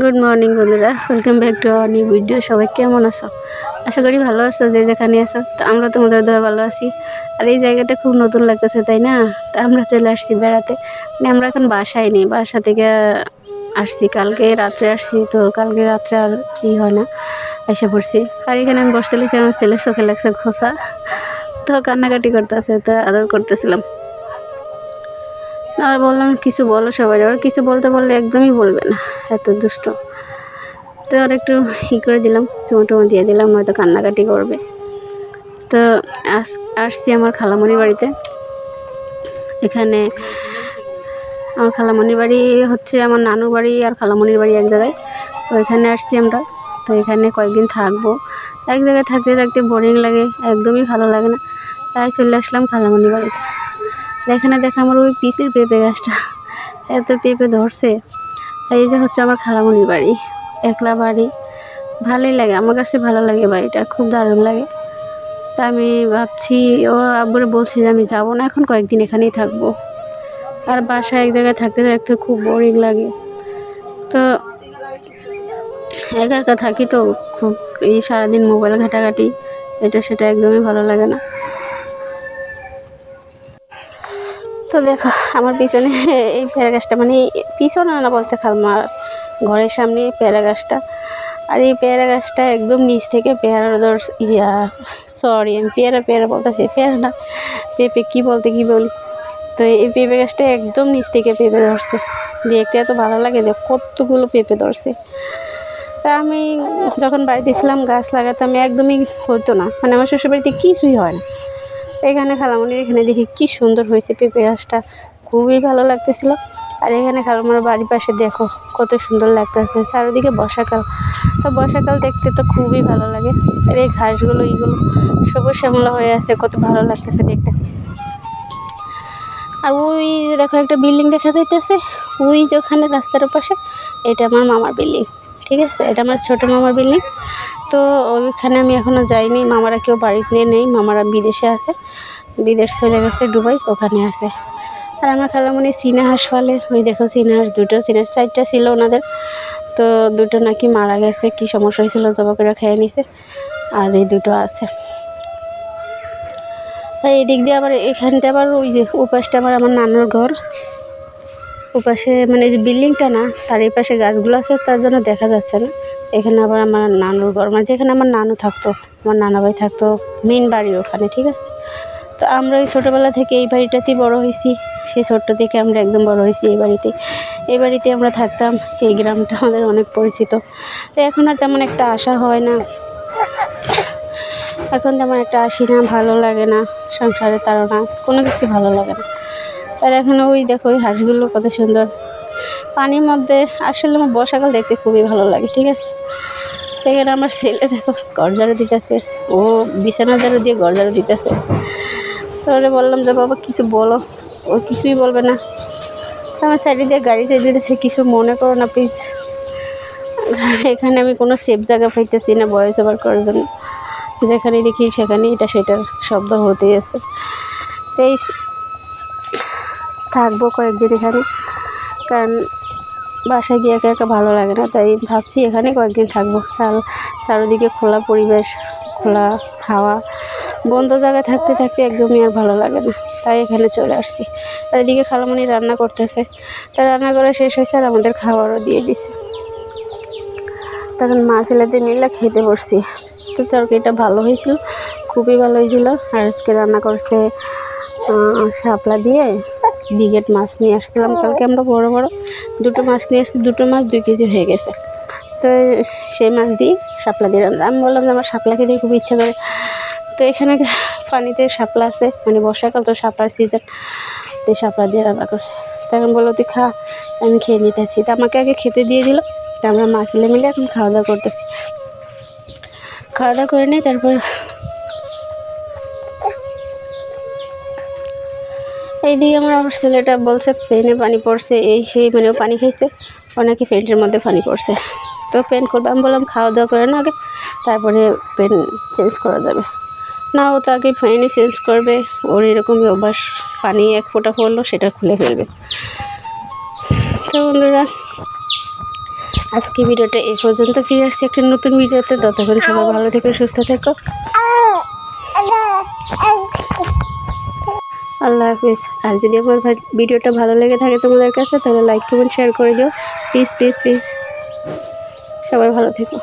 Good morning বন্ধুরা। Welcome back to our new video সবাই কেমন আছো? আশা করি ভালো আছো, যে যেখানে আছো। তো আমরা তোমাদের দয়া ভালো আছি। আর এই জায়গাটা খুব নতুন লাগতেছে, তাই না? তা আমরা চলে আসছি বেড়াতে। মানে আমরা এখন বাসায় নেই। বাসা থেকে আসছি। কালকে রাত্রে আসছি, তো কালকে রাত্রে আর ই হয় না। এসে পড়ছি। আর এখানে আমি বসতে লিছি আমার ছেলের চোখে লাগছে খোসা তো কান্নাকাটি করতেছে, তো আদর করতেছিলাম। আর বললাম, কিছু বলো সবাই। আর কিছু বলতে বললে একদমই বলবে না, এত দুষ্ট। তো আর একটু ই করে দিলাম চুমো টুমো দিয়ে দিলাম হয়তো কান্নাকাটি করবে। তো আস, আসছি আমার খালামণির বাড়িতে। এখানে আমার খালামণির বাড়ি হচ্ছে আমার নানুর বাড়ি আর খালামণির বাড়ি এক জায়গায়। তো এখানে আসছি আমরা। তো এখানে কয়েকদিন থাকব। এক জায়গায় থাকতে থাকতে বোরিং লাগে, একদমই ভালো লাগে না। তাই চলে আসলাম খালামণির বাড়িতে। এখানে দেখা আমার ওই পিসির পেঁপে গাছটা। এত পেঁপে ধরছে। এই যে হচ্ছে আমার খালামণির বাড়ি। একলা বাড়ি। ভালোই লাগে। আমার কাছে ভালো লাগে বাড়িটা। খুব দারুণ লাগে। তা আমি ভাবছি, ও আব্বুরে বলছি যে আমি যাব না। এখন কয়েকদিন এখানেই থাকব। আর বাসায় এক জায়গায় থাকতে থাকতে খুব বোরিং লাগে। তো একা একা থাকি তো খুব। এই সারাদিন মোবাইল ঘাটাঘাটি, এটা সেটা একদমই ভালো লাগে না। তো দেখো, আমার পিছনে এই পেয়ারা গাছটা মানে পিছনে না বলতে খাল খালমার ঘরের সামনে পেয়ারা গাছটা। আর এই পেয়ারা গাছটা একদম নিচ থেকে পেয়ারা ধর ইয়া সরি আমি পেয়ারা পেয়ারা বলতেছি, পেয়ারা না, পেঁপে কী বলতে কী বলি। তো এই পেঁপে গাছটা একদম নিচ থেকে পেঁপে ধরছে। দেখতে এত ভালো লাগে যে কতগুলো পেঁপে ধরছে। তা আমি যখন বাড়িতে ছিলাম, গাছ লাগাতে আমি একদমই হতো না। মানে আমার শ্বশুর বাড়িতে কিছুই হয় না। এখানে খালামণির এখানে দেখি কি সুন্দর হয়েছে পেঁপে গাছটা। খুবই ভালো লাগতেছিল। আর এখানে খালামণির বাড়ির পাশে দেখো, কত সুন্দর লাগতেছে। চারিদিকে বর্ষাকাল। তো বর্ষাকাল দেখতে তো খুবই ভালো লাগে। আর এই ঘাসগুলো, এইগুলো, সবুজ শ্যামলা হয়ে আছে, কত ভালো লাগতেছে দেখতে। আর ওই দেখো একটা বিল্ডিং দেখা যাইতেছে, ওই যে ওখানে রাস্তার পাশে, এটা আমার মামার বিল্ডিং। ঠিক আছে? এটা আমার ছোটো মামার বিল্ডিং। তো ওইখানে আমি এখনও যাইনি। মামারা কেউ বাড়িতে নেই। মামারা বিদেশে আছে। বিদেশ চলে গেছে দুবাই, ওখানে আছে। আর আমার খালামণি চীনা হাঁস ফলে ওই দেখো চীনা হাঁস, দুটো চীনা হাঁস, চারটা ছিল ওনাদের। তো দুটো নাকি মারা গেছে। কী সমস্যা হয়েছিল, জবা করে খেয়ে নিছে। আর এই দুটো আছে। তাই এই দিক দিয়ে আবার এখানটা আবার ওই যে উপাসটা আবার আমার নানুর ঘর। ওপাশে মানে যে বিল্ডিংটা না, তার এই পাশে গাছগুলো আছে, তার জন্য দেখা যাচ্ছে না। এখানে আবার আমার নানুর ঘর মানে যেখানে আমার নানু থাকতো, আমার নানা ভাই থাকতো মেন বাড়ি ওখানে, ঠিক আছে? তো আমরা ওই ছোটোবেলা থেকে এই বাড়িটাতেই বড় হয়েছি, সেই ছোট্ট থেকে আমরা একদম বড় হয়েছি এই বাড়িতে। এই বাড়িতে আমরা থাকতাম, এই গ্রামটা আমাদের অনেক পরিচিত। তো এখন আর তেমন একটা আশা হয় না। এখন তেমন একটা আসি না, ভালো লাগে না সংসারে তারা না কোনো কিছু ভালো লাগে না। আর এখন ওই দেখো, ওই হাঁসগুলো কত সুন্দর। পানির মধ্যে, আসলে আমার বর্ষাকাল দেখতে খুবই ভালো লাগে, ঠিক আছে? তো এখানে আমার ছেলে দেখো, গরজারও দিতেছে। ও বিছানা জারু দিয়ে গরজারও দিতেছে। তাহলে বললাম যে, বাবা, কিছু বলো। ও কিছুই বলবে না। তো আমার সাইডে দিয়ে গাড়ি চাই দিতেছে, কিছু মনে করো না প্লিজ এখানে আমি কোনো সেফ জায়গা পাইতেছি না বয়স ওভার করার জন্য। যেখানে দেখি সেখানে এটা সেটার শব্দ হতেই আছে। তো এই থাকব কয়েকদিন এখানে। কারণ বাসায় গিয়ে একা একা ভালো লাগে না, তাই ভাবছি এখানে কয়েকদিন থাকব। চার, চারিদিকে খোলা পরিবেশ, খোলা হাওয়া, বন্ধ জায়গায় থাকতে থাকতে একদমই আর ভালো লাগে না। তাই এখানে চলে আসছি। আর এদিকে খালামণি রান্না করতেছে। তাই রান্না করা শেষ হয়েছে আর আমাদের খাবারও দিয়ে দিছে। তখন মা ছেলেদের মিলে খেতে বসছি। তো তরকারিটা ভালো হয়েছিল, খুবই ভালো হয়েছিল। আর আজকে রান্না করছে শাপলা দিয়ে বিঘেট মাছ নিয়ে আসছিলাম। কালকে আমরা বড় বড় দুটো মাছ নিয়ে আসছি দুটো মাছ দুই কেজি হয়ে গেছে। তো সেই মাছ দিয়ে শাপলা দিয়ে রান্না। আমি বললাম যে আমার শাপলা খেতে খুব ইচ্ছা করে। তো এখানে পানিতে শাপলা আছে মানে বর্ষাকাল তো শাপলার সিজন তো শাপলা দিয়ে রান্না করছে। তখন বলল তুই খা আমি খেয়ে নিতেছি। তো আমাকে আগে খেতে দিয়ে দিল তো আমরা মাছ মিলে এখন খাওয়া দাওয়া করতেছি। খাওয়া দাওয়া করে নিই তারপর এইদিকে আমার আমার ছেলেটা বলছে, পেনে পানি পড়ছে। এই সেই মানে পানি খেয়েছে ও নাকি পেন্টের মধ্যে পানি পড়ছে। তো পেন করবে। আমি বললাম, খাওয়া দাওয়া করে না আগে, তারপরে পেন চেঞ্জ করা যাবে। না, ও তো আগে ফ্যানে চেঞ্জ করবে। ওর এরকমই অভ্যাস। পানি এক ফোঁটা পড়ল, সেটা খুলে ফেলবে। তো বন্ধুরা, আজকে ভিডিওটা এই পর্যন্ত। ফিরে আসছি একটা নতুন ভিডিওতে। ততক্ষণ সবাই ভালো থেকে, সুস্থ থেকো। আল্লাহ হাফিজ। আর যদি আমার ভিডিওটা ভালো লেগে থাকে তোমাদের কাছে, তাহলে লাইক কমেন্ট শেয়ার করে দিও। প্লিজ প্লিজ প্লিজ সবাই ভালো থেকো।